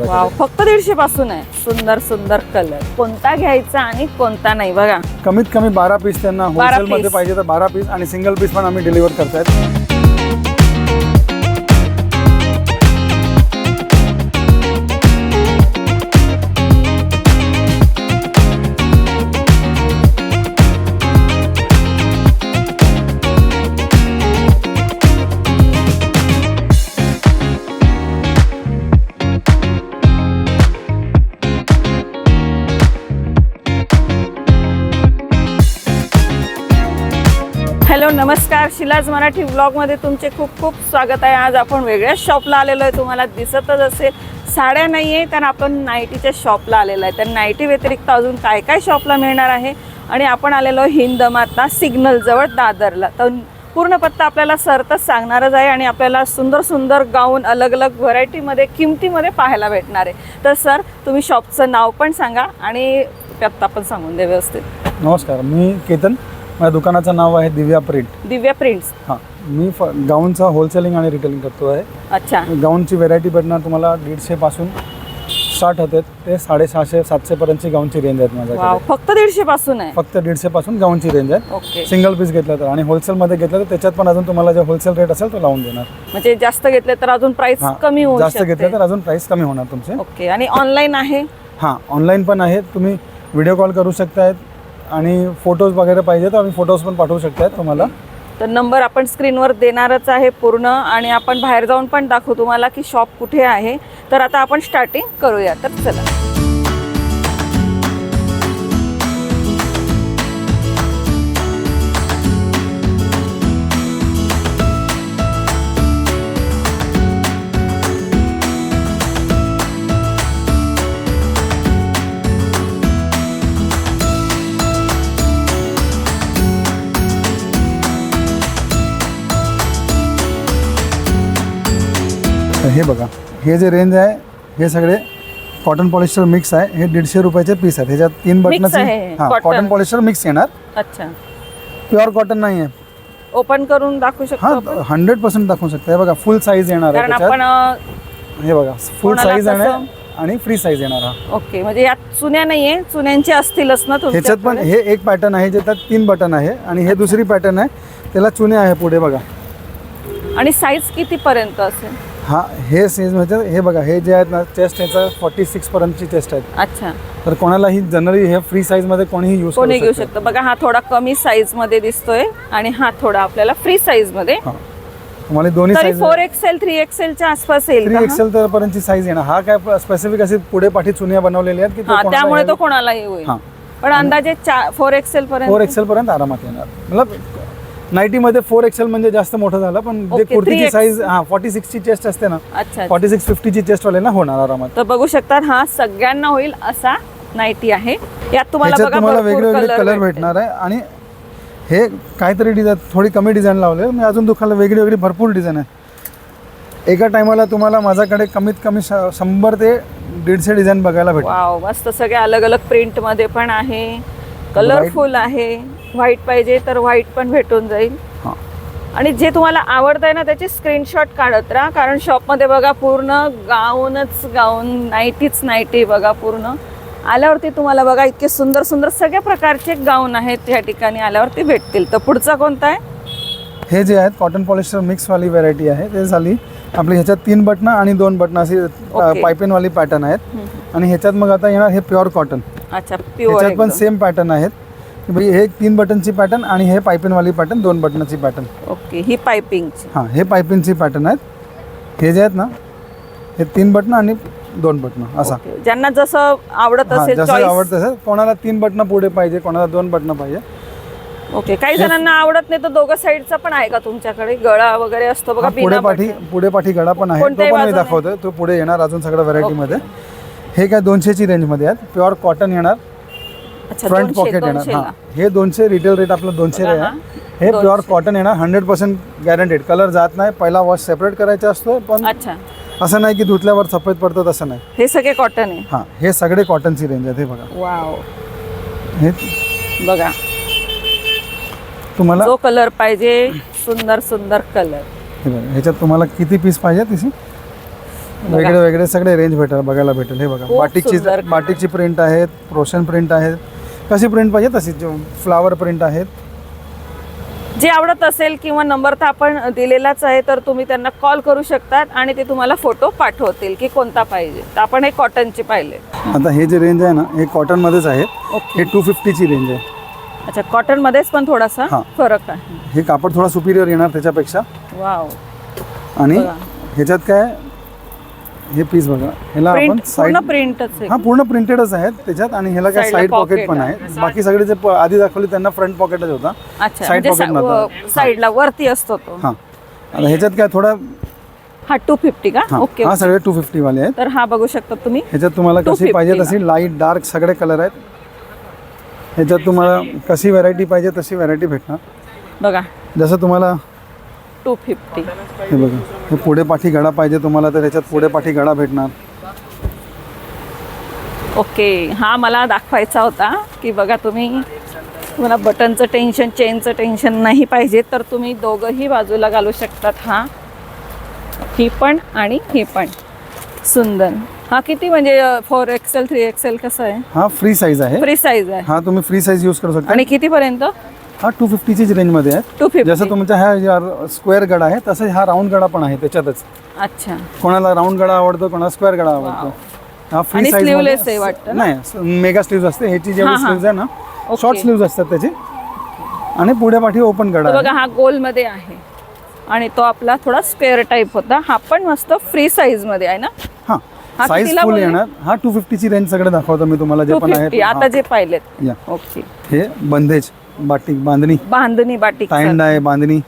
Wow फक्त दीडशे पासून आहे. सुंदर सुंदर कलर कोणता घ्यायचा आणि कोणता नाही बघा. कमीत कमी बारा पीस त्यांना बारा होलसेल मध्ये piece. पाहिजे तर बारा पीस आणि सिंगल पीस पण आम्ही डिलिव्हर करतायत. हॅलो नमस्कार. शिलाज मराठी ब्लॉगमध्ये तुमचे खूप खूप स्वागत आहे. आज आपण वेगळ्याच शॉपला आलेलो आहे. तुम्हाला दिसतच असेल साड्या नाही आहे तर आपण नाईटीच्या शॉपला आलेलो आहे. तर नाईटी व्यतिरिक्त अजून काय काय शॉपला मिळणार आहे? आणि आपण आलेलो हिंदमाता सिग्नलजवळ दादरला. तर पूर्ण पत्ता आपल्याला सरतच सांगणारच आहे आणि आपल्याला सुंदर सुंदर गाऊन अलग अलग व्हरायटीमध्ये किमतीमध्ये पाहायला भेटणार आहे. तर सर तुम्ही शॉपचं नाव पण सांगा आणि पत्ता पण सांगून द्या व्यवस्थित. नमस्कार मी केतन. माझ्या दुकानाचं नाव आहे दिव्या प्रिंट. दिव्या प्रिंट्स. हां मी फ गाऊनचा होलसेलिंग आणि रिटेलिंग करतो आहे. अच्छा. गाऊनची व्हेरायटी भेटणार तुम्हाला दीडशेपासून स्टार्ट होते ते साडेसहाशे सातशेपर्यंतची गाऊनची रेंज आहेत वाव माझ्याकडे फक्त दीडशे पासून आहे. फक्त दीडशेपासून गाऊनची रेंज आहे ओके. सिंगल पीस घेतलं तर आणि होलसेलमध्ये घेतलं तर त्याच्यात पण अजून तुम्हाला जे होलसेल रेट असेल तो लावून देणार. म्हणजे जास्त घेतले तर अजून प्राइस हां, कमी होऊ जास्त शकते. घेतलं तर अजून प्राइस कमी होणार तुमचे. ओके आणि ऑनलाईन आहे? हां ऑनलाईन पण आहेत तुम्ही व्हिडिओ कॉल करू शकतायत. आणि फोटोज वगैरे पाहिजे तर आम्ही फोटोज पण पाठवू शकतात तुम्हाला. तर नंबर आपण स्क्रीनवर देणारच आहे पूर्ण आणि आपण बाहेर जाऊन पण दाखवू तुम्हाला की शॉप कुठे आहे. तर आता आपण स्टार्टिंग करूया. तर चला. हे बघा हे जे रेंज आहे हे सगळे कॉटन पॉलिस्टर मिक्स आहे हे दीडशे रुपयाचे पीस आहेत. ह्याच्यात तीन बटनाचे आहे, हां cotton. कॉटन पॉलिस्टर मिक्स येणार. अच्छा. प्युअर कॉटन नाही आहे. ओपन करून दाखवू शकतो हां? हंड्रेड पर्सेंट दाखवू शकता. हे बघा फुल साईज येणार आहे कारण त्याच्यात. आपण अं, हे बघा फुल कोणाला साईज आहे कसं? आणि फ्री साईज येणार हा ओके म्हणजे यात चुन्या नाहीये चुन्यांची असतीलच ना ह्याच्यात पण? हे एक पॅटर्न आहे ज्याच्यात तीन बटन आहे आणि हे दुसरी पॅटर्न आहे. त्याला चुने आहे पुढे बघा. आणि साईज किती पर्यंत असेल? हा हे साईज म्हणजे हे बघा हे जे आहेत ना चेस्ट ह्याचं फॉर्टी सिक्स पर्यंतची चेस्ट आहेत. अच्छा. तर कोणालाही जनरली हे फ्री साईजमध्ये कोणीही यूज कोणी घेऊ शकतं बघा हा थोडा कमी साईजमध्ये दिसतोय आणि हा थोडा आपल्याला फ्री साईजमध्ये. हां. तुम्हाला दोन्ही साईज फोर एक्सेल थ्री एक्सेलच्या आसपास येईल थ्री? एक्सेल तर पर्यंतची साईज येणार. हा काय स्पेसिफिक असे पुढे पाठी चुन्या बनवलेल्या आहेत की त्यामुळे तो कोणालाही होईल. पण अंदाजे फोर एक्सेल फोर पर्यंत एक्सेल पर्यंत आरामात येणार. मतलब नाईटीमध्ये फोर एक्सेल म्हणजे जास्त मोठं झालं पण जे Okay, कुर्तीची 3X. साईज हा फॉर्टी सिक्सची चेस्ट असते ना अच्छा फॉर्टी सिक्स फिफ्टीची चेस्टवाल्यांना होणार आरामात. तर बघू शकतात हा सगळ्यांना होईल असा नाईटी आहे. यात तुम्हाला बघा तुम्हाला भरपूर वेगवेगळे color कलर. भेटणार आहे. आणि हे काहीतरी डिझाईन थोडी कमी डिझाईन लावले मी अजून दुखाला वेगळी वेगळी भरपूर डिझाईन आहे. एका टायमाला तुम्हाला माझ्याकडे कमीत कमी श- शंभर ते दीडशे डिझाईन बघायला भेटतील. वाव मस्त सगळे अलग अलग प्रिंटमध्ये पण आहे. कलरफुल आहे. व्हाईट पाहिजे तर व्हाईट पण भेटून जाईल. आणि जे तुम्हाला आवडतंय ना त्याचे स्क्रीनशॉट काढत राहा कारण शॉपमध्ये बघा पूर्ण गाऊनच गाऊन नाईटीच नाईटी बघा पूर्ण. आल्यावरती तुम्हाला बघा इतके सुंदर सुंदर सगळ्या प्रकारचे गाऊन आहेत या ठिकाणी आल्यावरती भेटतील. तर पुढचा कोणता आहे? हे जे आहेत कॉटन पॉलिस्टर मिक्सवाली व्हरायटी आहे. ते झाली आपली ह्याच्यात तीन बटणं आणि दोन बटणं अशी. पायपिनवाली पॅटर्न आहेत. आणि ह्याच्यात मग आता येणार हे प्युअर कॉटन अच्छा प्युअर पण सेम पॅटर्न आहेत. भाई हे तीन बटनची पॅटर्न आणि हे पायपिनवाली पॅटर्न दोन बटनाची पॅटर्न ओके ही पायपिंगची हां हे पायपिनची पॅटर्न आहेत. हे जे आहेत ना हे तीन बटणं आणि दोन बटणं असा. ओके. ज्यांना जसं आवडत हां असेल जसं choice. आवडतं तसं कोणाला तीन बटणं पुढे पाहिजे कोणाला दोन बटणं पाहिजे. ओके काही जणांना आवडत नाही तर दोघं साईडचा पण आहे का तुमच्याकडे? गळा वगैरे असतो बघा हा, पुढे बिना पाठी बटन. पुढे पाठी गळा पण आहे. तो कोणत्याही पण मी बाजूने? दाखवतो तो पुढे येणार अजून सगळ्या व्हरायटीमध्ये हे काय दोनशेची रेंजमध्ये आहेत. प्युअर कॉटन येणार. फ्रंट पॉकेट येणार. हां. हे दोनशे रिटेल रेट आपलं दोनशे आहे. हा, प्युअर. कॉटन येणार हंड्रेड पर्सेंट गॅरंटेड कलर जात नाही. पहिला वॉश सेपरेट करायचा असतो पण अच्छा. असं नाही की धुतल्यावर सफेद पडतं तसं नाही. हे सगळे कॉटन आहे. हां हे सगळे कॉटनची रेंज आहेत हे बघा. वाव हे बघा. तुम्हाला जो कलर पाहिजे सुंदर सुंदर कलर हे बघा ह्याच्यात तुम्हाला किती पीस पाहिजे तशी वेगळे वेगळे सगळे रेंज भेटेल बघायला भेटेल. हे बघा खूप बाटिकची सुंदर. बाटिकची प्रिंट आहेत प्रोशन प्रिंट आहेत. कशी प्रिंट पाहिजे तशी फ्लावर प्रिंट आहेत. जे आवडत असेल किंवा नंबर तर आपण दिलेलाच आहे तर तुम्ही त्यांना कॉल करू शकतात आणि ते तुम्हाला फोटो पाठवतील की कोणता पाहिजे. तर आपण हे कॉटनचे पाहिले. आता हे जे रेंज आहे ना हे कॉटनमध्येच आहेत ओके हे टू फिफ्टीची रेंज आहे. अच्छा कॉटन मध्येच पण थोडासा हा. फरक आहे. हे कापड थोडा सुपिरियर येणार त्याच्यापेक्षा. वाव आणि बघा. ह्याच्यात काय हे पीस बघा. ह्याला आपण साईड आहे. हा पूर्ण प्रिंटेडच आहेत. त्याच्यात आणि ह्याला काय Side ला साईड पॉकेट pocket पण आहे. बाकी सगळे जे प- आधी दाखवले त्यांना फ्रंट पॉकेटच होता. अच्छा Side म्हणजे pocket मध्ये. साईडला वरती असतो तो. हा. आता ह्याच्यात काय थोडा हा टू फिफ्टी का? हा. ओके हा सगळे टू फिफ्टी वाले आहेत. तर हा बघू शकता तुम्ही. ह्याच्यात तुम्हाला कशी 250 पाहिजे. तशी लाइट डार्क सगळे कलर आहेत. ह्याच्यात तुम्हाला कशी व्हरायटी पाहिजे तशी व्हरायटी भेटणार. बघा. जसं तुम्हाला टू फिफ्टी. हे बघा हे पुढे पाठी गळा पाहिजे तुम्हाला तर ह्याच्यात पुढे पाठी गळा भेटणार. ओके हा मला दाखवायचा होता की बघा तुम्ही तुम्हाला बटनचं टेन्शन चेनचं टेन्शन नाही पाहिजे तर तुम्ही दोघंही बाजूला घालू शकतात हा. ही पण आणि ही पण. सुंदर. हा किती म्हणजे फोर एक्सेल थ्री एक्सेल कसं आहे? हा फ्री साईज आहे. फ्री साईज आहे. हा तुम्ही फ्री साईज यूज करू शकता. आणि कितीपर्यंत? हा टू फिफ्टीचीच रेंजमध्ये आहे. टू जसं फिफ्टी तुमच्या ह्या स्क्वेअर गडा आहे तसं हा राऊंड गडा पण आहे त्याच्यातच. अच्छा. कोणाला राऊंड गडा आवडतो कोणाला स्क्वेअर गडा आवडतो. हा फ्री आणि साईज sleeveless आहे वाटतं ना? नाही मेगा स्लीव्ह असते ह्याची जेवढी हा, हा. स्लीव्ह आहे ना ओके. शॉर्ट स्लीव्ह असतात त्याची. आणि पुढे पाठी ओपन गडा तर आहे. बघा हा गोलमध्ये आहे. आणि तो आपला थोडा स्क्वेअर टाईप होता. हा पण मस्त फ्री साईजमध्ये आहे ना? हा हा साईज कितीला फुल बोलले? येणार. हा टू फिफ्टीची रेंज सगळे दाखवतो मी तुम्हाला जे टू पण फिफ्टी आहे आता जे पाहिलेत. ओके हे बंदेज बाटिक बांधणी. बांधणी बाटिक आहे बांधणी.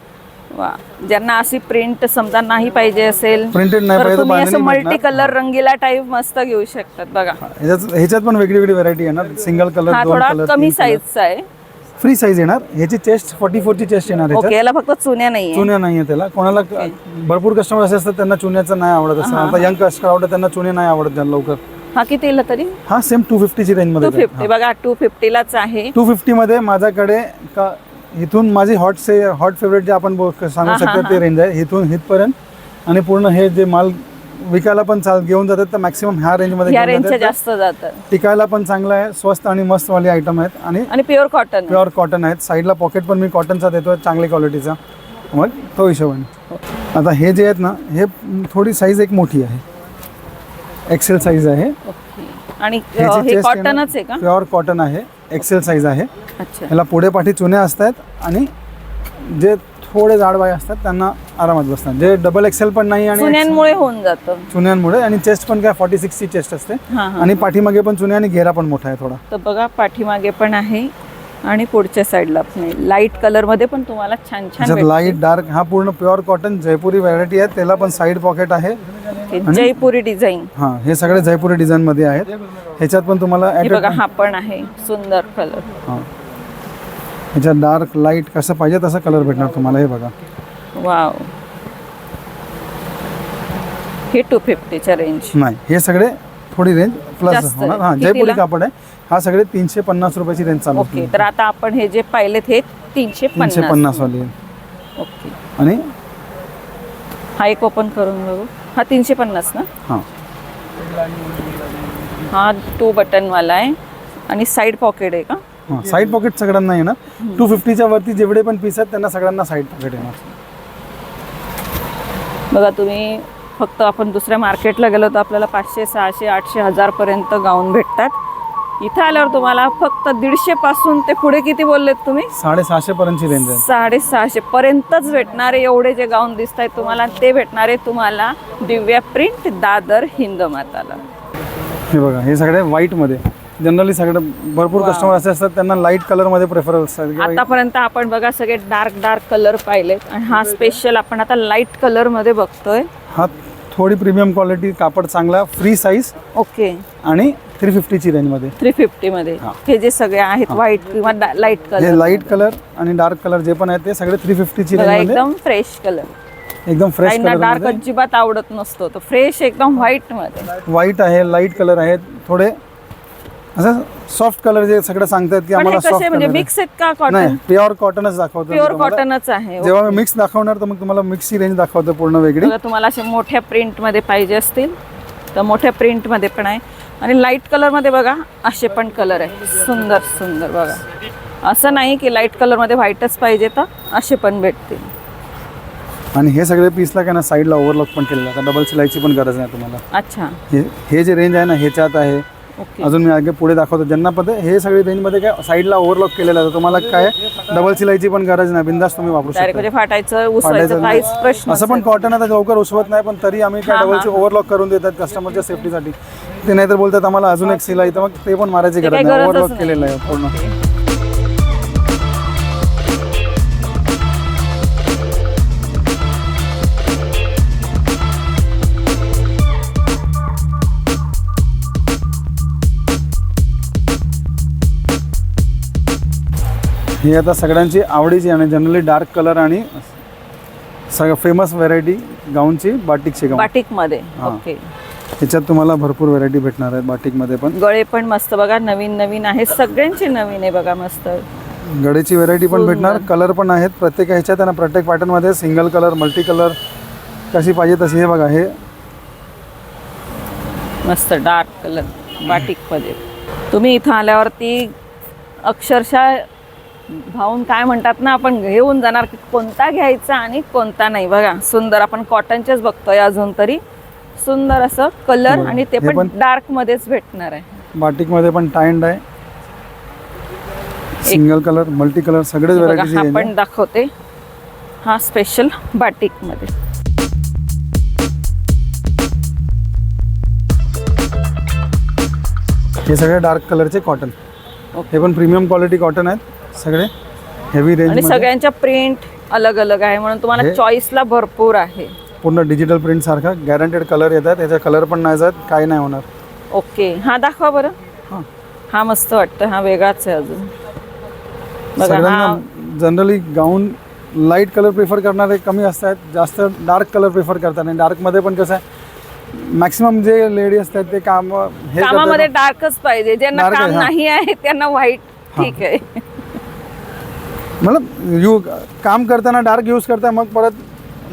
वा. ज्यांना अशी प्रिंट समजा नाही पाहिजे असेल प्रिंटेड नाही तर पाहिजे तुम्ही असं बांधणी मल्टी भेटणार. कलर रंगीला टाईप मस्त घेऊ शकतात बघा. ह्याच्यात ह्याच्यात पण वेगळी वेगळी व्हरायटी येणार सिंगल कलर दोन थोडा कलर कमी साईजचा आहे. फ्री साईज येणार. ह्याची चेस्ट फोर्टी फोरची चेस्ट येणार ओके ह्याच्यात. याला फक्त चुन्या नाहीये. चुन्या नाहीये त्याला. कोणाला भरपूर कस्टमर असे असतात त्यांना चुन्याचं नाही आवडत. असं आता यंग कस्टमर आवडत त्यांना चुने नाही आवडत त्यांना लवकर. हा कितीला तरी? हा सेम टू फिफ्टीची रेंज टू मध्ये फिफ्टी बघा टू फिफ्टीलाच आहे. टू फिफ्टी मध्ये माझ्याकडे का इथून माझी हॉट से हॉट फेवरेट जे आपण सांगू हा, हा, शकतो ते रेंज आहे. इथून इथपर्यंत. आणि पूर्ण हे जे माल विकायला पण चाल घेऊन जातात तर मॅक्सिमम ह्या रेंजमध्ये या घेऊन रेंजच्या जातात. जास्त जातात. टिकायला पण चांगलं आहे. स्वस्त आणि मस्त वाले आयटम आहेत. आणि आणि प्युअर कॉटन प्युअर कॉटन आहेत. साईडला पॉकेट पण मी कॉटनचा देतो चांगली क्वालिटीचा मग तो हिशोबाने. आता हे जे आहेत ना हे थोडी साईज एक मोठी आहे. एक्सेल साईज आहे. आणि हे कॉटनच आहे का? प्युअर कॉटन आहे. एक्सेल साईज आहे. अच्छा. ह्याला पुढे पाठी चुन्या असतात आणि जे थोडे जाडबाई असतात त्यांना आरामात बसतात. जे डबल एक्सेल पण नाही आणि चुन्यांमुळे होऊन जातं. चुन्यांमुळे आणि चेस्ट पण काय फॉर्टी सिक्सची चेस्ट असते. आणि पाठीमागे पण चुन्या आणि घेरा पण मोठा आहे थोडा. तर बघा पाठीमागे पण आहे. आणि पुढच्या साईडला लाइट कलरमध्ये पण तुम्हाला छान छान. लाइट डार्क हा पूर्ण प्युअर कॉटन जयपुरी व्हरायटी आहे. त्याला पण साईड पॉकेट आहे. जयपुरी डिझाईन हा हे सगळे जयपुरी डिझाईन मध्ये आहेत. ह्याच्यात पण तुम्हाला हे बघा हा पण आहे. सुंदर कलर हा. ह्याच्यात डार्क लाइट कसं पाहिजे तसा कलर भेटणार तुम्हाला हे बघा. वाव हे टू फिफ्टीच्या रेंज नाही हे सगळे थोडी रेंज प्लस होणार. हा? जयपुरी कापड आहे. हा सगळे तीनशे पन्नास रुपयाची रेंज चालू ओके तर आता आपण हे जे पाहिलेत हे तीनशे तीनशे पन्नास वाली आहे. ओके आणि? हा एक ओपन करून बघू. हा तीनशे पन्नास ना? हा. हा टू बटनवाला आहे. आणि साईड पॉकेट आहे का? हा साईड पॉकेट सगळ्यांना येणार. टू फिफ्टीच्या वरती जेवढे पण पीस आहेत त्यांना सगळ्यांना साईड पॉकेट येणार. बघा तुम्ही फक्त आपण दुसऱ्या मार्केटला गेलो तर आपल्याला पाचशे सहाशे आठशे हजारपर्यंत गाऊन भेटतात. इथं आल्यावर तुम्हाला फक्त दीडशे पासून ते पुढे किती बोललेत तुम्ही? साडेसहाशे पर्यंतची रेंज आहे. साडेसहाशे पर्यंतच भेटणारे एवढे जे गाऊन दिसत आहेत तुम्हाला ते भेटणारे तुम्हाला दिव्या प्रिंट दादर हिंदमाताला हे बघा हे सगळे white मध्ये. जनरली सगळे भरपूर कस्टमर असे असतात त्यांना लाइट कलरमध्ये प्रेफर असतात आतापर्यंत आपण बघा सगळे डार्क डार्क कलर पाहिलेत. आणि हा स्पेशल आपण आता लाइट कलरमध्ये बघतोय. हा थोडी प्रीमियम क्वालिटी कापड चांगला फ्री साईज ओके आणि थ्री फिफ्टीची रेंजमध्ये. थ्री फिफ्टी मध्ये हा. हे जे सगळे आहेत व्हाईट किंवा लाइट हे कलर लाइट कलर आणि डार्क कलर जे पण आहेत ते सगळे थ्री फिफ्टीची बघा रेंजमध्ये. एकदम फ्रेश कलर एकदम फ्रेश काहींना कलर डार्क अजिबात आवडत नसतो. तो फ्रेश एकदम व्हाईटमध्ये. व्हाईट आहे लाइट कलर आहेत थोडे असं सॉफ्ट कलर जे सगळं सांगतात की पण हे आम्हाला कसे म्हणजे मिक्स आहेत का नाही कॉटन प्युअर कॉटनच दाखवतो प्युअर तुम्हाला. कॉटनच आहे जेव्हा मी मिक्स दाखवणार तर मग तुम्हाला मिक्सची रेंज दाखवतो पूर्ण वेगळी. बघा तुम्हाला असे मोठ्या प्रिंटमध्ये पाहिजे असतील. तर मोठ्या प्रिंटमध्ये पण आहे. आणि लाइट कलरमध्ये बघा असे पण कलर आहे. सुंदर सुंदर बघा. असं नाही की लाइट कलरमध्ये व्हाईटच पाहिजे तर असे पण भेटतील. आणि हे सगळे पीसला काय ना साईडला ओव्हरलॉक पण केलेलं आहे. डबल शिलाईची पण गरज नाही तुम्हाला. अच्छा. हे हे जे रेंज आहे ना ह्याच्यात आहे. ओके अजून मी आगे पुढे दाखवतो. ज्यांना पण ते- हे सगळे रेंजमध्ये काय साईडला ओव्हरलॉक केलेलं आहे. तुम्हाला काय डबल सिलाईची पण गरज नाही. बिंदास तुम्ही वापरू डायरेक्ट शकता. म्हणजे फाटायचं उसवायचं फाटायचं काहीच नाही. प्रश्न असं पण कॉटन आता लवकर उसवत नाही पण तरी आम्ही काय हा, हा, डबलची ओव्हरलॉक करून देतात कस्टमरच्या सेफ्टीसाठी ते नाहीतर बोलतात आम्हाला अजून एक सिलाई तर मग ते पण मारायची गरज नाही. ओव्हरलॉक नाही. केलेलं आहे पूर्ण. ही आता सगळ्यांची आवडीची आणि जनरली डार्क कलर आणि सगळं फेमस व्हेरायटी गाऊनची बाटिकची गाऊन बाटिकमध्ये हा. ओके. ह्याच्यात तुम्हाला भरपूर व्हेरायटी भेटणार आहेत बाटिकमध्ये पण. गळे पण मस्त बघा नवीन नवीन आहे सगळ्यांचे नवीन आहे बघा मस्त. गडेची व्हेरायटी पण भेटणार कलर पण आहेत. प्रत्येक ह्याच्यात आणि प्रत्येक पॅटर्नमध्ये सिंगल कलर मल्टी कलर कशी पाहिजे तशी हे बघा हे मस्त डार्क कलर बाटिकमध्ये तुम्ही इथं आल्यावरती अक्षरशः भाऊन काय म्हणतात ना आपण घेऊन जाणार की कोणता घ्यायचा आणि कोणता नाही. बघा सुंदर आपण कॉटनचेच बघतोय अजून तरी. सुंदर असं कलर. आणि ते पण डार्क मध्येच भेटणार आहे. बाटिकमध्ये पण टाइंड आहे. सिंगल कलर मल्टी कलर सगळेच हे बघा व्हेरायटीची हा पण दाखवते. हा स्पेशल बाटिकमध्ये हे सगळे डार्क कलरचे कॉटन ओके. हे पण प्रीमियम क्वालिटी कॉटन आहेत सगळे. हेवी आणि रेंज सगळ्यांच्या प्रिंट अलग अलग आहे म्हणून तुम्हाला चॉईसला भरपूर आहे. पूर्ण डिजिटल प्रिंट सारखा गॅरंटेड कलर येतात. याचा कलर पण नाही जात काही नाही होणार. ओके. हा दाखवा बरं. हां. हा मस्त वाटतं. हा वेगळाच आहे अजून. बघा हा. सगळ्यांना generally gown light colour prefer करणारे कमी असतात. जास्त डार्क कलर प्रिफर करतात. आणि डार्कमध्ये पण कसं आहे मॅक्सिमम जे लेडी असतात ते काम हे कामामध्ये करतात डार्कच पाहिजे. ज्यांना Dark काम आहे, हा. नाही आहे त्यांना व्हाईट ठीक आहे. मतलब यू काम करताना डार्क यूज करता मग परत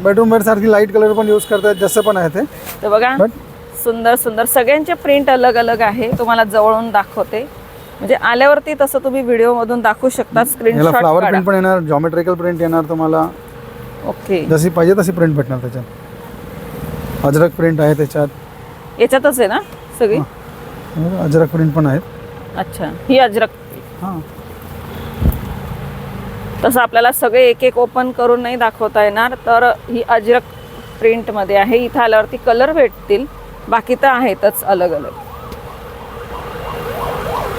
बेडरूम बेड सारखी लाइट कलर पण यूज करतात जसं पण आहे ते. तर बघा बट सुंदर सुंदर. सगळ्यांचे प्रिंट अलग अलग आहे. तुम्हाला जवळून दाखवते. म्हणजे आल्यावरती तसं तुम्ही व्हिडिओ मधून दाखवू शकता. याला स्क्रीनशॉट फ्लावर काढा. प्रिंट पण येणार जॉमेट्रिकल प्रिंट येणार तुम्हाला. ओके जशी पाहिजे तशी प्रिंट भेटणार त्याच्यात. अजरक प्रिंट आहे त्याच्यात. याच्यातच आहे ना सगळी? अजरक प्रिंट पण आहेत. अच्छा. ही अजरक. हां. तसं आपल्याला सगळे एक एक ओपन करून नाही दाखवता येणार. तर ही अजरक प्रिंटमध्ये आहे. इथं आल्यावरती कलर भेटतील. बाकी तर आहेतच अलग अलग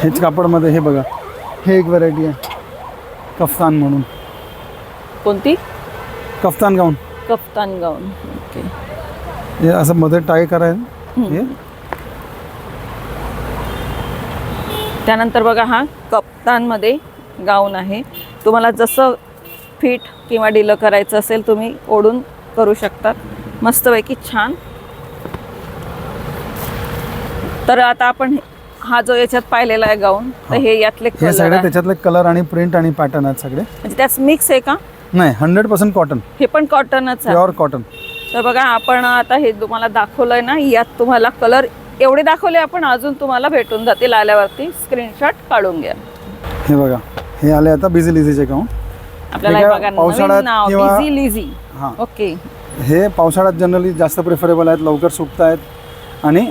हेच कापडमध्ये हे बघा. हे एक व्हरायटी आहे. कफ्तान म्हणून. कोणती? Kaftan gown. Kaftan gown. Okay. हे असं मध्ये टाय करायचं. हे. त्यानंतर बघा हा कप्तानमध्ये गाऊन आहे. तुम्हाला जसं फिट किंवा डिलं करायचं असेल तुम्ही ओढून करू शकतात मस्तपैकी छान. तर आता आपण हा जो याच्यात पाहिलेला आहे गाऊन तर हे. यातले हे कलर सगळे आहे. त्याच्यातले कलर आणि प्रिंट आणि पॅटर्न आहेत सगळे. म्हणजे त्याच मिक्स आहे का? नाही हंड्रेड पर्सेंट कॉटन हे पण कॉटनच आहे. प्युअर कॉटन तर बघा आपण आता हे तुम्हाला दाखवलंय ना यात तुम्हाला कलर एवढे दाखवले आपण अजून तुम्हाला भेटून जातील आल्यावरती. स्क्रीनशॉट काढून घ्या. हे बघा हे आले आता बिझी लिझीचे गाऊन आपल्याला हे काय बघा नवीन पावसाळ्यात नाव किंवा- हां. ओके. हे पावसाळ्यात जनरली जास्त प्रिफरेबल आहेत लवकर सुकत आहेत आणि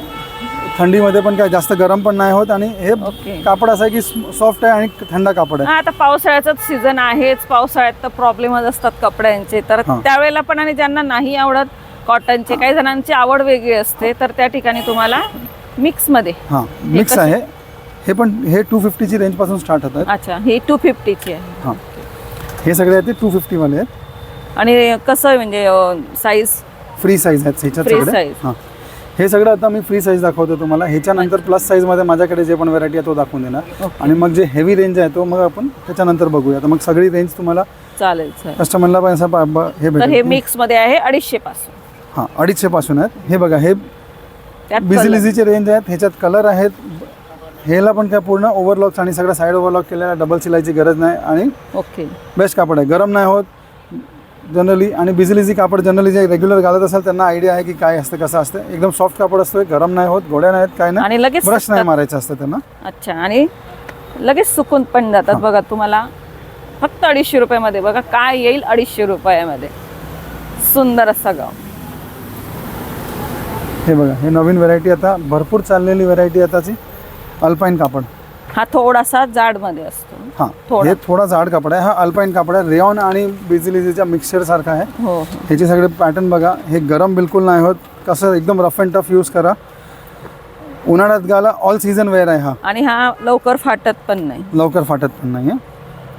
थंडीमध्ये पण काय जास्त गरम पण नाही होत. आणि हे कापड असं आहे की सॉफ्ट आहे आणि थंड कापड आहे. हा, आता पावसाळ्याचाच सीझन आहेच. पावसाळ्यात तर प्रॉब्लेमच असतात कपड्यांचे. तर हां. त्यावेळेला पण आणि ज्यांना नाही आवडत कॉटनचे काही जणांची आवड वेगळी असते. तर त्या ठिकाणी तुम्हाला मिक्समध्ये हां मिक्स कसे? आहे. हे पण हे टू फिफ्टीची रेंजपासून स्टार्ट होत आहेत. अच्छा ही टू फिफ्टीची आहे. हां. हे सगळे आहेत ते टू फिफ्टीवाले आहेत. आणि कसं आहे म्हणजे साईज फ्री साईज आहेत ह्याच्यात Free सगळे. size. हां. हे सगळं आता मी फ्री साईज दाखवतो तुम्हाला. ह्याच्यानंतर प्लस साईजमध्ये माझ्याकडे जे पण व्हरायटी आहे तो दाखवून देणार. आणि मग जे हेवी रेंज आहे तो मग आपण त्याच्यानंतर बघूया तर मग सगळी रेंज तुम्हाला चालेल चालेल. कस्टमरला पण असं ब- हे तर हे भेटेल मिक्समध्ये आहे अडीचशे पासून हां अडीचशे पासून आहेत. हे बघा हे त्यात बिझी color. लिझीचे रेंज आहेत. ह्याच्यात कलर आहेत. ह्याला पण काय पूर्ण ओव्हरलॉक्स आणि सगळं साईड ओव्हरलॉक केलेला डबल सिलायची गरज नाही आणि ओके बेस्ट कापड आहे. गरम नाही होत. जनरली आणि बिझिलीची कापड जनरली जे रेग्युलर घालत असाल त्यांना आयडिया आहे की काय असतं कसं असतं. एकदम सॉफ्ट कापड असतं गरम नाही होत गोड्या नाही आहेत काय नाही. आणि लगेच ब्रश नाही सुकतात. मारायचं असतं त्यांना. अच्छा आणि लगेच सुकून पण जातात बघा तुम्हाला. फक्त अडीचशे रुपयामध्ये बघा काय येईल अडीचशे रुपयामध्ये. सुंदर असा गाव हे बघा हे नवीन व्हरायटी आता भरपूर चाललेली व्हरायटी आताची. अल्पाईन कापड. हा थोडासा जाडमध्ये असतो. हां थोडा. हे थोडा जाड कापड आहे. हा अल्पाईन कापड आहे. रेऑन आणि बिझिलीजीच्या मिक्सचर सारखा आहे. हो हो. ह्याचे सगळे पॅटर्न बघा. हे गरम बिलकुल नाही होत. कसं एकदम रफ अँड टफ यूज करा. उन्हाळ्यात गाला ऑल सीझन वेअर आहे हा. आणि हा लवकर फाटत पण नाही. लवकर फाटत पण नाही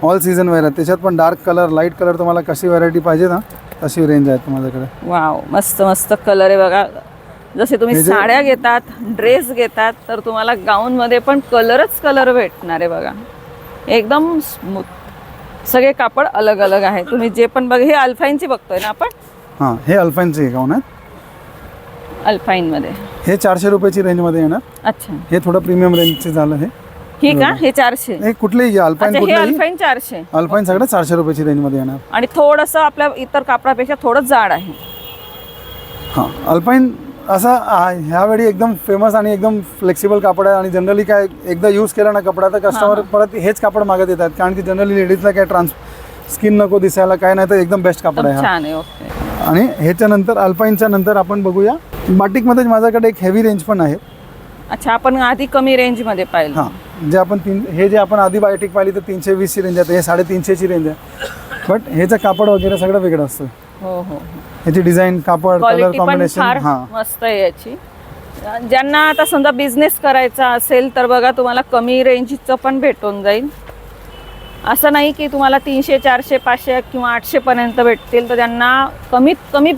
ऑल सीझन वेअर आहे. त्याच्यात पण डार्क कलर लाइट कलर तुम्हाला कशी व्हरायटी पाहिजे ना तशी रेंज आहे तुम्हाला वाव मस्त मस्त कलर आहे बघा. जसे तुम्ही साड्या घेतात ड्रेस घेतात तर तुम्हाला गाऊनमध्ये पण कलरच कलर भेटणार आहे बघा. एकदम स्मूथ. सगळे कापड अलग अलग आहे तुम्ही जे पण बघ हे अल्फाईनची बघतोय ना आपण? हां हे अल्फाईनचे गाऊन आहेत. अल्फाईनमध्ये. हे चारशे रुपयाची रेंजमध्ये येणार. अच्छा. हे थोडं प्रीमियम रेंजचे झालं हे. ही का? हे चारशे? हे कुठलेही अच्छा हे अल्फाईन चारशे. अल्पाईन सगळं चारशे रुपयाची रेंजमध्ये येणार. आणि थोडंसं आपल्या इतर कापडापेक्षा थोडं जाड आहे. हां अल्पाईन असा ह्यावेळी एकदम फेमस आणि एकदम फ्लेक्सिबल कापड आहे आणि जनरली काय एकदा यूज केला ना कपडा तर कस्टमर परत हेच कापड मागत येतात. कारण की जनरली लेडीजला काय ट्रान्स स्किन नको दिसायला काय नाही तर एकदम बेस्ट कापड आहे हा. आणि ह्याच्या नंतर अल्पाईनच्या नंतर आपण बघूया. बाटिकमध्ये माझ्याकडे एक हेवी रेंज पण आहे. अच्छा आपण आधी कमी रेंजमध्ये पाहिलं. हां जे आपण तीन हे जे आपण आधी बायोटिक पाहिली तर तीनशे वीसची रेंज आहे हे साडेतीनशेची रेंज आहे. बट ह्याचं कापड वगैरे सगळं वेगळं असतं. हो हो हो. ह्याची डिझाईन कापड कलर क्वालिटी पण कॉम्बिनेशन हां. मस्त आहे याची. ज्यांना आता समजा बिझनेस करायचा असेल तर बघा तुम्हाला कमी रेंजचं पण भेटून जाईल. असं नाही की तुम्हाला तीनशे चारशे पाचशे किंवा आठशे पर्यंत भेटतील तर त्यांना कमीत कमी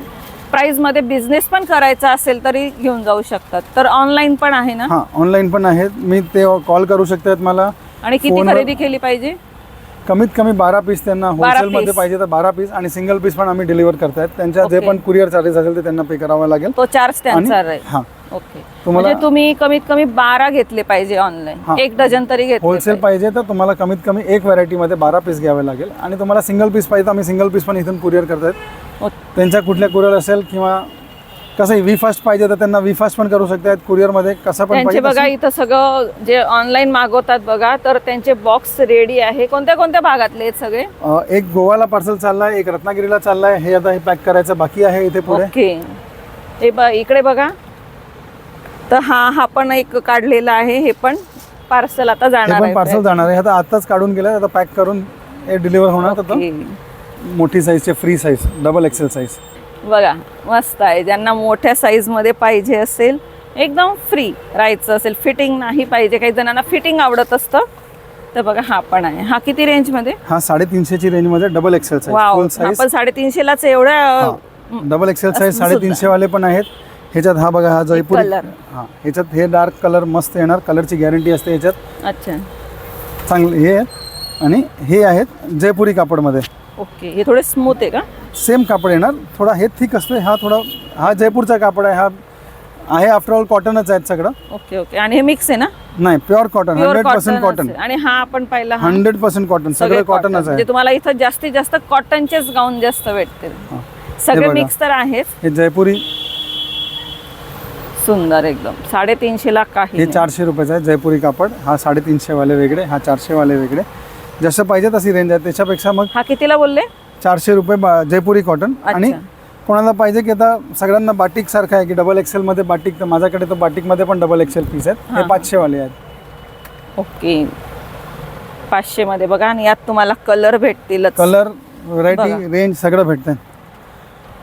प्राईजमध्ये बिझनेस पण करायचा असेल तरी घेऊन जाऊ शकतात. तर ऑनलाईन पण आहे ना? हां ऑनलाईन पण आहेत. मी ते कॉल करू शकतात मला. आणि किती फोनवर- खरेदी केली पाहिजे? कमीत कमी बारा पीस त्यांना होलसेलमध्ये. पाहिजे तर बारा पीस आणि सिंगल पीस पण आम्ही डिलिव्हर करतायत. त्यांच्या जे. पण कुरिअर चार्जेस असेल ते त्यांना पे करावा लागेल. तो चार्ज त्यांचा राहील. हां. ओके तुम्हाला- म्हणजे तुम्ही कमीत कमी बारा घेतले पाहिजे ऑनलाईन. एक डझन तरी घेतले होलसेल पाहिजे. तर तुम्हाला कमीत कमी एक व्हरायटीमध्ये बारा पीस घ्यावे लागेल. आणि तुम्हाला सिंगल पीस पाहिजे तर आम्ही सिंगल पीस पण इथून कुरिअर करतायत. पाहिजे. त्यांच्या कुठल्या कुरिअर असेल किंवा कसं वी फास्ट पाहिजे तर त्यांना वी फास्ट पण करू शकतात कुरिअरमध्ये कसं पण त्यांचे बघा. इथं सगळं जे ऑनलाईन मागवतात बघा तर त्यांचे बॉक्स रेडी आहे. कोणत्या कोणत्या भागातले आहेत सगळे? अ, एक गोवाला पार्सल चाललाय एक रत्नागिरीला चाललाय. हे आता हे पॅक करायचं बाकी आहे इथे पुढे. ओके. हे ब इकडे बघा. तर हा हा पण एक काढलेला आहे. हे पण पार्सल आता हे जाणार पण आहे पार्सल जाणार आहे. आता आताच काढून गेलं आता पॅक करून हे डिलिव्हर होणार. ओके. मोठी साईजचे free size double XL size बघा मस्त आहे. ज्यांना मोठ्या साईजमध्ये पाहिजे असेल एकदम फ्री राहायचं असेल. फिटिंग नाही पाहिजे. काही जणांना फिटिंग आवडत असतं. तर बघा हा पण आहे. हा किती रेंजमध्ये हा साडेतीनशेची रेंजमध्ये डबल एक्सेल साईज आपण साडेतीनशेलाच एवढ्या डबल एक्सेल साईज साडेतीनशे वाले पण आहेत. ह्याच्यात हा बघा हा जयपुरी कलर. हा ह्याच्यात हे डार्क कलर मस्त येणार. कलरची गॅरंटी असते ह्याच्यात. अच्छा. चांगले हे आणि हे आहेत जयपुरी कापडमध्ये. ओके हे थोडे स्मूथ आहे का? सेम कापड येणार. थोडा हे थिक असतो हा थोडा हा जयपूरचा कापड आहे. हा आहे आफ्टर ऑल कॉटनच आहेत सगळं. Okay okay. आणि हे मिक्स आहे ना? नाही pure cotton hundred percent cotton आणि हा आपण पाहिला हा? हंड्रेड पर्सेंट कॉटन सगळे सगळं कॉटन कॉटनच म्हणजे आहे तुम्हाला इथं जास्तीत जास्त कॉटनचेच गाऊन जास्त भेटतील. हा. सगळे बघा. मिक्स तर आहेच हे जयपुरी सुंदर एकदम. साडेतीनशे ला काही हे नाही. चारशे रुपयाचं आहे जयपुरी कापड. हा साडेतीनशे वाले वेगळे हा चारशे वाले वेगळे. जसं पाहिजे तशी रेंज आहे. त्याच्यापेक्षा मग हा कितीला बोलले? चारशे रुपये बा- जयपुरी कॉटन आणि. कोणाला पाहिजे की आता सगळ्यांना बाटिक सारखं आहे की डबल एक्सेल मध्ये बाटिक तर माझ्याकडे तर बाटिकमध्ये पण डबल एक्सेल पीस आहेत. हे. पाचशे वाले आहेत. ओके. पाचशे मध्ये बघा आणि यात तुम्हाला कलर भेटतील कलर व्हरायटी. रेंज सगळं भेटतं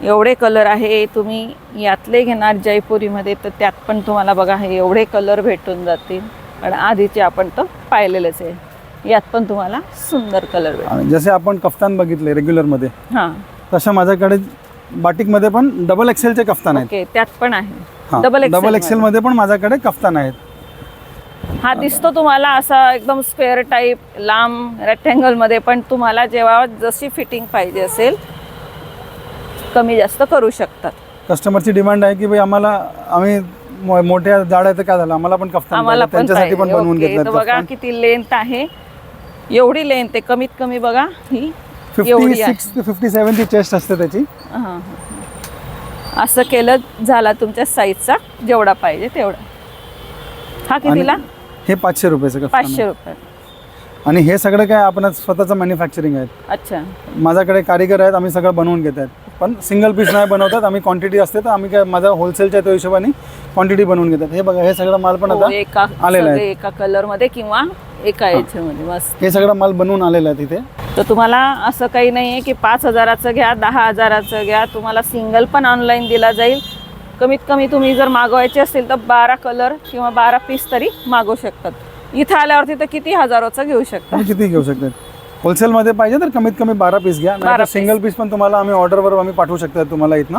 एवढे कलर आहे तुम्ही यातले घेणार जयपुरीमध्ये तर त्यात पण तुम्हाला बघा हे एवढे कलर भेटून जातील. आणि आधीचे आपण तर पाहिलेलेच आहे. यात पण तुम्हाला सुंदर कलर भेटेल जसे आपण कफ्तान बघितले रेग्युलरमध्ये हां. तसं माझ्याकडे बाटिकमध्ये पण डबल एक्सेलचे कफ्तान आहेत. ओके त्यात पण आहे. हा, डबल डबल एक्सेल एक्सेलमध्ये पण माझ्याकडे कफ्तान आहेत. हा दिसतो तुम्हाला असा एकदम स्क्वेअर टाईप लांब रेक्टँगलमध्ये पण तुम्हाला जेव्हा जशी फिटिंग पाहिजे असेल कमी जास्त करू शकतात. कस्टमरची डिमांड आहे की भाई आम्हाला आम्ही मो- मोठ्या जाड आहे तर काय झालं आम्हाला पण कफ्तान आम्हाला पाहिजे. पण त्यांच्यासाठी पण पाहिजे. बनवून ओके, तर घेतलं बघा किती लेंथ आहे. एवढी लेंथ आहे कमीत कमी बघा ही फिफ्टी एवढी आहे. फिफ्टी सेवनची चेस्ट असते त्याची. हां. असं केलं झाला तुमच्या साईजचा जेवढा पाहिजे तेवढा. हा कितीला? हे पाचशे आहे. पाचशे रुपये. आणि हे सगळं काय आपण स्वतःचं मॅन्युफॅक्चरिंग आहे. अच्छा. माझ्याकडे कारिगर आहेत आम्ही सगळं बनवून घेत आहेत. पण सिंगल पीस नाही बनवतात आम्ही क्वांटिटी असते तर आम्ही काय माझा होलसेलच्या त्या हिशोबाने क्वांटिटी बनवून घेतात. हे बघा हे सगळं माल पण हो, आता एका आलेलं आहे. एका कलरमध्ये किंवा एका याच्यामध्ये मस्त हे सगळं माल बनवून आलेलं आहे तिथे. तर तुम्हाला असं काही नाही आहे की पाच हजाराचं घ्या दहा हजाराचं घ्या तुम्हाला सिंगल पण ऑनलाईन दिला जाईल. कमीत कमी तुम्ही जर मागवायचे असतील तर बारा कलर किंवा बारा पीस तरी मागवू शकतात. इथं आल्यावरती तर किती हजारोचं घेऊ शकता. तुम्ही किती घेऊ शकतात होलसेलमध्ये पाहिजे तर कमीत कमी बारा पीस घ्या. बारा सिंगल पीस पण तुम्हाला आम्ही ऑर्डरवर आम्ही पाठवू शकतो तुम्हाला इथनं.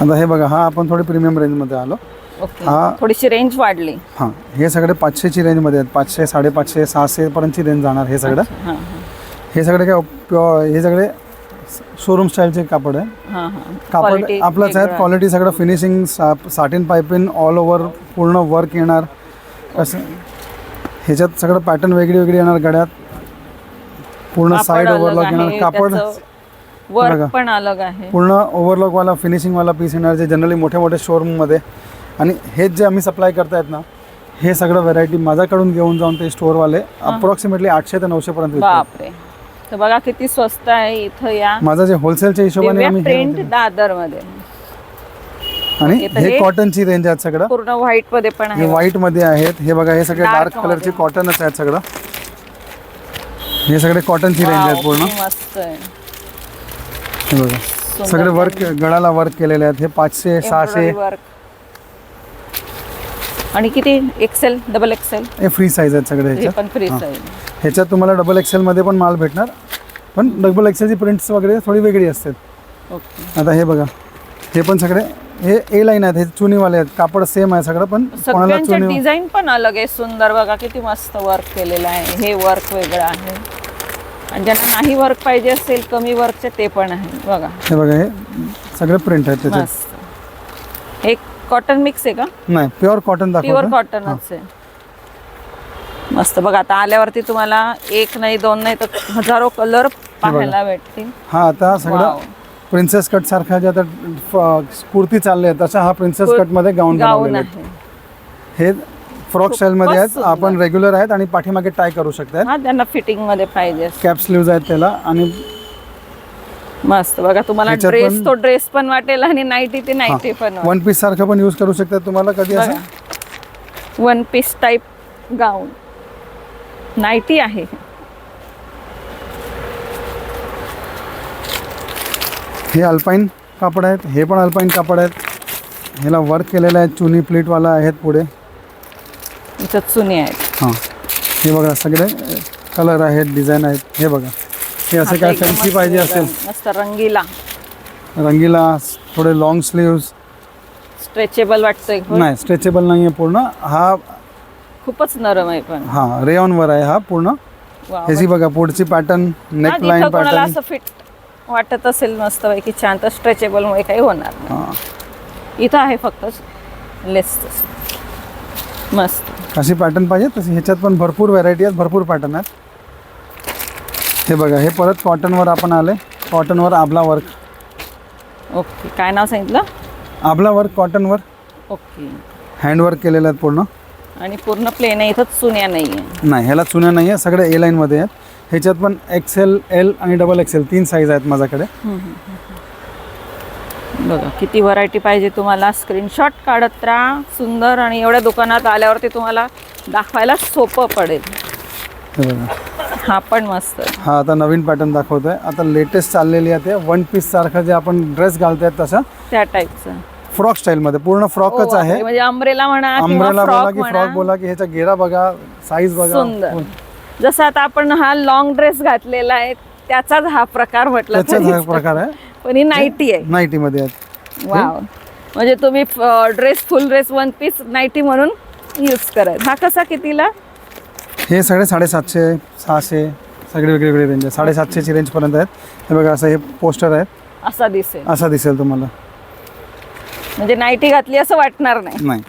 आता हे बघा हा आपण थोडी प्रीमियम रेंजमध्ये आलो. हा. थोडीशी रेंज वाढली. हां. हे सगळे पाचशेची रेंजमध्ये आहेत. पाचशे साडेपाचशे सहाशेपर्यंतची रेंज जाणार हे सगळं. हां सगळे काय प्युअर हे सगळे शोरूम स्टाईलचे कापड आहे. कापड आपलंच आहे वेगळं. क्वालिटी सगळं finishing satin piping all over पूर्ण वर्क येणार. असं. ह्याच्यात सगळं पॅटर्न वेगळी वेगळी येणार गड्यात पूर्ण साईड ओव्हरलॉक येणार. कापड वर्क. पण अलग आहे. पूर्ण ओव्हरलॉकवाला फिनिशिंगवाला पीस येणार. जे जनरली मोठे मोठे शोरूममध्ये आणि हेच जे आम्ही सप्लाय करतायत ना हे सगळं व्हरायटी माझ्याकडून घेऊन जाऊन ते स्टोअरवाले अप्रॉक्सिमेटली आठशे ते विकतात. बापरे. तर बघा किती स्वस्त आहे इथं या. माझं जे होलसेलच्या हिशोबाने दिव्या आम्ही प्रिंट हे दादरमध्ये आणि हे तर हे हे- कॉटनची रेंज आहेत सगळं. पूर्ण व्हाईटमध्ये पण हे आहे. व्हाईटमध्ये आहेत. हे बघा हे सगळे Dark डार्क कलरचे मध्ये. कॉटनच आहेत सगळं. हे सगळे कॉटनची रेंज Wow, आहेत पूर्ण. किती मस्त आहे. हे बघा. सुंदर सगळे वर्क गळाला वर्क केलेले आहेत. हे पाचशे सहाशे work. आणि किती? एक्सेल डबल एक्सेल हे फ्री साईज आहेत सगळे हे ह्याच्यात. पण फ्री हां. साईज ह्याच्यात तुम्हाला डबल एक्सेल मध्ये पण माल भेटणार. पण डबल एक्सेलची प्रिंट्स वगैरे थोडी वेगळी असतात. ओके आता हे बघा. हे पण सगळे हे ए लाईन आहेत हे चुनीवाले आहेत. कापड सेम आहे सगळं पण कोणाला सगळ्यांच्या चुनी डिझाईन पण अलग आहे. सुंदर बघा किती मस्त वर्क केलेलं आहे. हे वर्क वेगळं आहे. आणि ज्यांना नाही वर्क पाहिजे असेल कमी वर्कचे ते पण आहे. बघा. हे बघा हे सगळे प्रिंट आहेत त्याच्यात. मस्त. हे कॉटन मिक्स आहे का? नाही प्युअर कॉटन प्युअर कॉटनच आहे. मस्त बघा आता आल्यावरती तुम्हाला एक नाही दोन नाही तर हजारो कलर पाहायला भेटतील. हा आता सगळं. प्रिन्सेस कट सारखा जे आता कुर्ती चालले आहेत तसा हा प्रिन्सेस कटमध्ये गाऊन गाऊन हे फ्रॉक स्टाईल मध्ये आहेत. आपण रेग्युलर आहेत आणि पाठीमागे टाय करू शकतात हा त्यांना फिटिंगमध्ये पाहिजे. कॅप स्लीव्ज आहेत त्याला आणि मस्त. बघा तुम्हाला ह्याच्यात ड्रेस पण- तो ड्रेस पण वाटेल आणि नाईटी ते नाईटी पण. वन पीस सारखं पण यूज करू शकतात तुम्हाला कधी असं? One piece type gown nightie आहे हे. अल्पाईन कापड आहेत. हे पण अल्पाईन कापड आहेत. ह्याला वर्क केलेलं आहे. चुनी प्लीटवाला आहेत पुढे. याच्यात चुनी आहेत. हां. हे बघा सगळे कलर आहेत डिझाईन आहेत. हे बघा. हे असे काय फॅन्सी पाहिजे असेल. मस्त रंगीला. रंगीला थोडे लॉंग स्लीव्स स्ट्रेचेबल वाटतोय? नाही स्ट्रेचेबल नाही आहे पूर्ण. हा खूपच नरम आहे पण. हा रेऑनवर आहे हा पूर्ण. ह्याची बघा पुढची पॅटर्न नेक लाईन पॅटर्न असं फिट वाटत असेल मस्त पैकी छान तर स्ट्रेचेबल मुळे काही होणार नाही. हां. इथं आहे फक्त लेस मस्त. अशी पॅटर्न पाहिजे तशी ह्याच्यात पण भरपूर व्हरायटी आहेत भरपूर पॅटर्न आहेत. हे बघा हे परत कॉटनवर आपण आले कॉटनवर आबला वर्क ओके काय नाव सांगितलं? आबला वर्क कॉटनवर ओके. हँडवर्क केलेलं आहेत पूर्ण. आणि पूर्ण प्लेन आहे इथं चुन्या नाही आहे नाही ह्याला चुन्या नाही आहे सगळे ए लाईनमध्ये आहेत. ह्याच्यात पण एक्सेल एल आणि डबल एक्सेल तीन साईज आहेत माझ्याकडे. बघा किती व्हरायटी पाहिजे तुम्हाला. स्क्रीनशॉट काढत राहा. सुंदर आणि एवढ्या दुकानात आल्यावरती तुम्हाला दाखवायला सोपं पडेल. हे हा पण मस्त. आहे. हा आता नवीन पॅटर्न दाखवतोय. आता लेटेस्ट चाललेली आहे ते वन पीस सारखं जे आपण ड्रेस घालतायत तसं. त्या टाईपचं फ्रॉक स्टाईलमध्ये पूर्ण फ्रॉकच ओ, आहे. म्हणजे अम्ब्रेला म्हणा अम्ब्रेला बोला की फ्रॉक बोला की ह्याचा गेरा बघा साईज बघा. सुंदर. जसं आता आपण हा लॉंग ड्रेस घातलेला आहे त्याचाच हा प्रकार म्हटला त्याचाच हा प्रकार आहे. पण ही नाईटी आहे. नाईटीमध्ये आहेत वाव म्हणजे तुम्ही dress full dress one piece nightie म्हणून यूज करायचा हा कसा कितीला? हे सगळे साडेसातशे सहाशे सगळे वेगळे वेगळे रेंज आहे साडेसातशेची रेंजपर्यंत आहेत. हे बघा असं हे पोस्टर आहेत. असा दिसेल. असा दिसेल तुम्हाला. म्हणजे नाईटी घातली असं वाटणार नाही. नाही.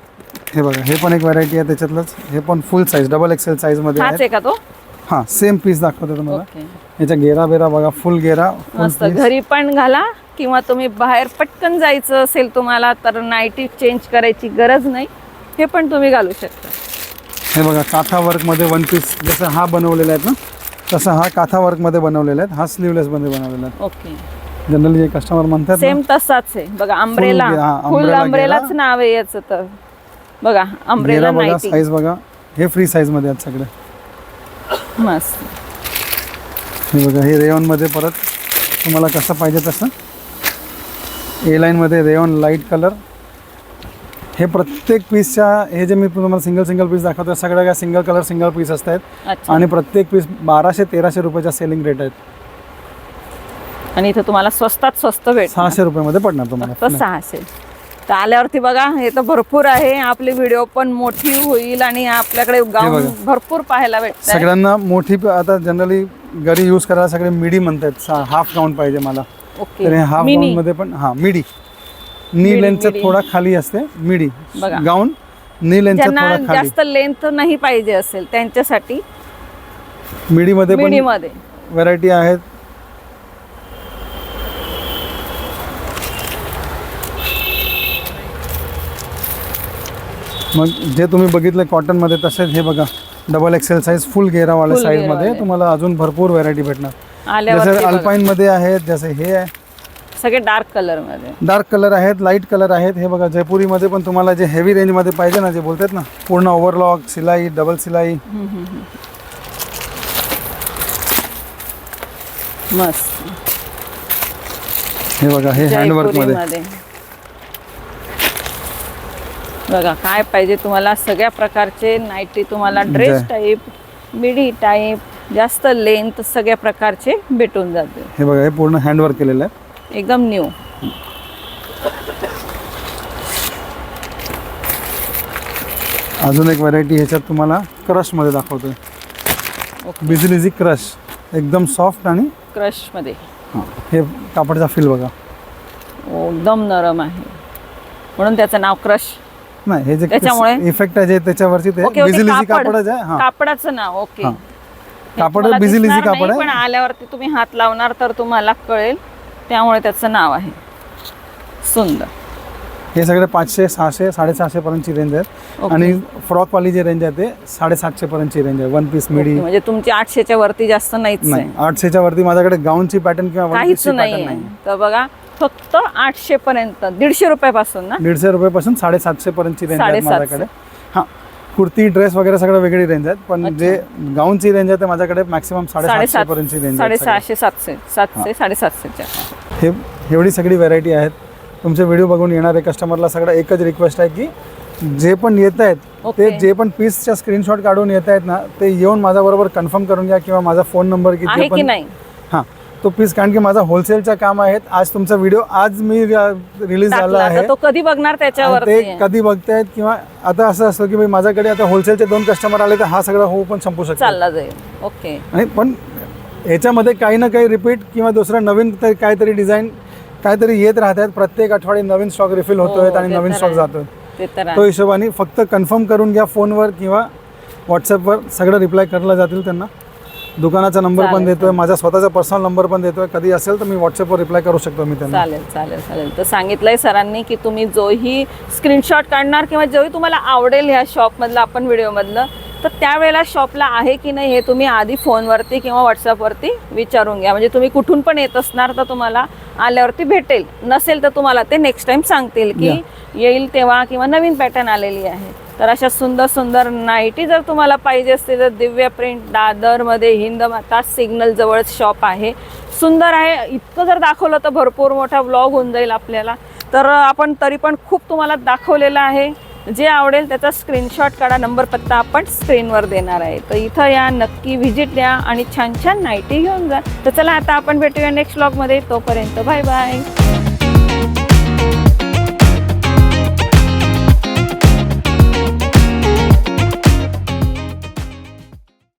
हे बघा हे पण एक व्हरायटी आहे त्याच्यातलंच. हे पण फुल साईज डबल एक्सेल साईजमध्ये हाच आहे आहे का तो? हां सेम पीस दाखवतो तुम्हाला. ओके याचा गेरा बेरा बघा फुल गेरा full मस्त. piece. घरी पण घाला किंवा तुम्ही बाहेर पटकन जायचं असेल तुम्हाला तर नाईटी चेंज करायची गरज नाही. हे पण तुम्ही घालू शकता. हे बघा काथा वर्कमध्ये वन पीस जसं हा बनवलेला आहे ना तसं हा काथा वर्कमध्ये बनवलेला आहे. हा स्लीवलेसमध्ये बनवलेला ओके आहे जनरली जे कस्टमर म्हणतात सेम तसाच आहे. बघा अंब्रेला Full, हा, फुल umbrella अंब्रेलाच. नाव आहे याचं तर. बघा अंब्रेला बघा नाईटी साईज बघा. हे फ्री साईजमध्ये आहेत सगळे. मस्त. हे बघा हे रेयॉनमध्ये परत तुम्हाला कसं पाहिजे तसं. ए लाईनमध्ये रेयॉन लाइट कलर हे प्रत्येक पीसच्या हे जे मी तुम्हाला सिंगल सिंगल पीस दाखवतो सगळ्या काय सिंगल कलर सिंगल पीस असतात. आणि प्रत्येक पीस बाराशे तेराशे रुपयाच्या सेलिंग रेट आहेत. आणि इथं तुम्हाला स्वस्तात स्वस्त भेट सहाशे रुपयामध्ये पडणार तुम्हाला. सहाशे. तर आल्यावरती बघा हे तर भरपूर आहे. आपली व्हिडिओ पण मोठी होईल आणि आपल्याकडे गाऊन. भरपूर पाहायला भेटत सगळ्यांना मोठी आता जनरली घरी यूज करायला सगळे मिडी म्हणतात. हाफ गाऊन पाहिजे मला. तर हाफ मिनी मध्ये पण हा मिडी नी मिडी, लेंथचं मिडी. थोडा खाली असते मिडी बघा. गाऊन नी लेंथचं ज्यांना थोडा खाली जास्त लेंथ नाही पाहिजे असेल त्यांच्यासाठी मिडीमध्ये मिनी पण मध्ये व्हरायटी आहेत मग जे तुम्ही बघितलं कॉटनमध्ये तसेच हे बघा डबल एक्सेल साईज फुल घेरावाल्या Full घेरावाले. तुम्हाला अजून भरपूर व्हरायटी भेटणार जसे बघा. अल्पाईनमध्ये आहेत जसे हे आहे सगळे डार्क कलरमध्ये. डार्क कलर आहेत लाइट कलर आहेत. हे बघा जयपुरीमध्ये पण तुम्हाला जे हेवी रेंजमध्ये पाहिजे ना जे बोलतात ना पूर्ण ओव्हरलॉक सिलाई डबल सिलाई. मस्त. हे बघा हे हँडवर्कमध्ये जयपुरीमध्ये. बघा काय पाहिजे तुम्हाला? सगळ्या प्रकारचे नाईटी तुम्हाला ड्रेस जय. टाईप मिडी टाईप जास्त लेंथ सगळ्या प्रकारचे भेटून जाते हे बघा हे पूर्ण हँडवर्क केलेलं आहे. एकदम न्यू अजून एक व्हरायटी ह्याच्यात तुम्हाला क्रशमध्ये दाखवतोय. ओके बिझिलिझी क्रश एकदम सॉफ्ट आणि क्रशमध्ये. हां कापडचा फील बघा. एकदम नरम आहे. म्हणून त्याचं नाव क्रश नाही हे जे त्याच्यामुळे? इफेक्ट आहे त्याच्यावरती ते बिझिलिझी कापड. कापडच आहे हां. कापडाचं नाव ओके कापड बिझिलिझी कापड आहे. पण आल्यावरती तुम्ही हात लावणार तर तुम्हाला कळेल. त्यामुळे त्याचं नाव आहे. सुंदर. हे सगळे पाचशे सहाशे साडेसहाशे पर्यंतची रेंज ओके. आणि फ्रॉकवाली जी रेंज आहे ते साडेसातशे पर्यंतची रेंज आहे. वन पीस मिडी म्हणजे तुमची आठशेच्या वरती जास्त नाहीच नाही आहे आठशेच्या वरती माझ्याकडे गाऊनची पॅटर्न किंवा काहीच नाही आहे तर बघा फक्त आठशे पर्यंत दीडशे रुपयापासून ना? दीडशे रुपयापासून साडेसातशे पर्यंतची रेंज आहे. माझ्याकडे. हां. कुर्ती ड्रेस वगैरे सगळं वेगळी रेंज आहेत पण. जे गाऊनची रेंज आहे ते माझ्याकडे मॅक्सिमम साडेसातशे साडेसात पर्यंतची रेंज आहे साडेसहाशे सातशे सातशे साडेसातशेच्या. हे एवढी सगळी व्हरायटी आहेत. तुमचे व्हिडिओ बघून येणारे कस्टमरला सगळं एकच रिक्वेस्ट आहे की जे पण येत आहेत ते. जे पण पीसच्या स्क्रीनशॉट काढून येत आहेत ना ते येऊन माझ्याबरोबर कन्फर्म करून घ्या किंवा माझा फोन नंबर की आहे जे की पण नाही? हां. तो पीस कारण की माझा होलसेलचं काम आहेत आज तुमचा व्हिडिओ आज मी रिलीज झाला आहे. तो कधी बघणार आणि त्याच्यावरती? ते. कधी बघतायत किंवा आता असं असतं की माझ्याकडे आता होलसेलचे दोन कस्टमर आले तर हा सगळा होऊ पण संपू शकतो. चालला जाईल. ओके आणि पण ह्याच्यामध्ये काही ना काही रिपीट किंवा दुसरं नवीन तरी काहीतरी डिझाईन काहीतरी येत राहतात. प्रत्येक आठवडे नवीन स्टॉक रिफिल होतोय हो, आणि नवीन स्टॉक. जातोय. ते. हिशोबाने फक्त कन्फर्म करून घ्या फोनवर किंवा व्हॉट्सअपवर सगळं रिप्लाय करायला जातील त्यांना. दुकानाचा नंबर पण देतोय माझा स्वतःचा पर्सनल नंबर पण देतोय. कधी असेल तर मी व्हॉट्सअपवर रिप्लाय करू शकतो मी त्यांना. चालेल चालेल चालेल. तर सांगितलंय सरांनी की तुम्ही जोही स्क्रीनशॉट काढणार किंवा जोही तुम्हाला आवडेल ह्या शॉपमधलं आपण व्हिडिओमधलं तर त्यावेळेला शॉपला आहे की नाही हे तुम्ही आधी फोनवरती किंवा व्हॉट्सअपवरती विचारून घ्या. म्हणजे तुम्ही कुठून पण येत असणार तर तुम्हाला आल्यावरती भेटेल. नसेल तर तुम्हाला ते नेक्स्ट टाइम सांगतील की येईल तेव्हा किंवा नवीन पॅटर्न आलेली आहे. तर अशा सुंदर सुंदर नाईटी जर तुम्हाला पाहिजे असतील तर दिव्य प्रिंट दादरमध्ये हिंद माता सिग्नल जवळच शॉप आहे. सुंदर आहे. इतकं जर दाखवलं तर भरपूर मोठा व्लॉग होऊन जाईल आपल्याला. तर आपण तरी पण खूप तुम्हाला दाखवलेलं आहे. जे आवडेल त्याचा स्क्रीनशॉट काढा. नंबर पत्ता आपण स्क्रीनवर देणार आहे. तर इथं या नक्की व्हिजिट द्या आणि छान छान नाईटी घेऊन जा. तर चला आता आपण भेटूया नेक्स्ट ब्लॉगमध्ये तोपर्यंत बाय बाय